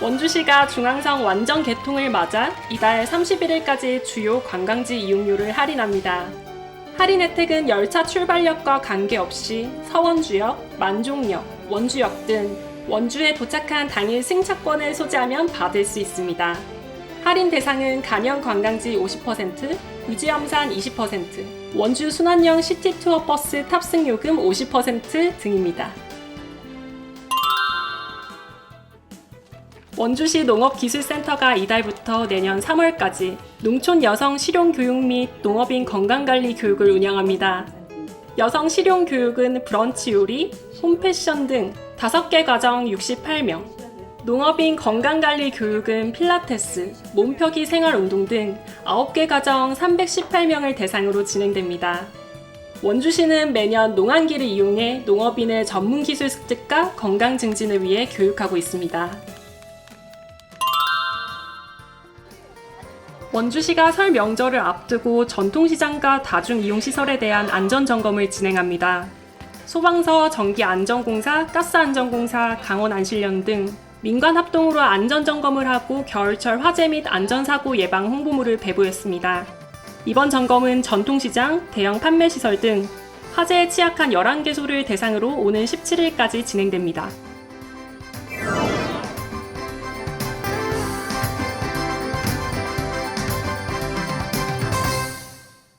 원주시가 중앙선 완전 개통을 맞아 이달 31일까지 주요 관광지 이용료를 할인합니다. 할인 혜택은 열차 출발역과 관계없이 서원주역, 만종역, 원주역 등 원주에 도착한 당일 승차권을 소지하면 받을 수 있습니다. 할인 대상은 간현 관광지 50%, 유지엄산 20%, 원주 순환형 시티 투어 버스 탑승 요금 50% 등입니다. 원주시 농업기술센터가 이달부터 내년 3월까지 농촌 여성 실용 교육 및 농업인 건강관리 교육을 운영합니다. 여성 실용 교육은 브런치 요리, 홈패션 등 5개 과정 68명, 농업인 건강관리 교육은 필라테스, 몸펴기 생활운동 등 9개 과정 318명을 대상으로 진행됩니다. 원주시는 매년 농한기를 이용해 농업인의 전문기술 습득과 건강 증진을 위해 교육하고 있습니다. 원주시가 설 명절을 앞두고 전통시장과 다중이용시설에 대한 안전점검을 진행합니다. 소방서, 전기안전공사, 가스안전공사, 강원안실련 등 민관 합동으로 안전점검을 하고 겨울철 화재 및 안전사고 예방 홍보물을 배부했습니다. 이번 점검은 전통시장, 대형 판매시설 등 화재에 취약한 11개소를 대상으로 오는 17일까지 진행됩니다.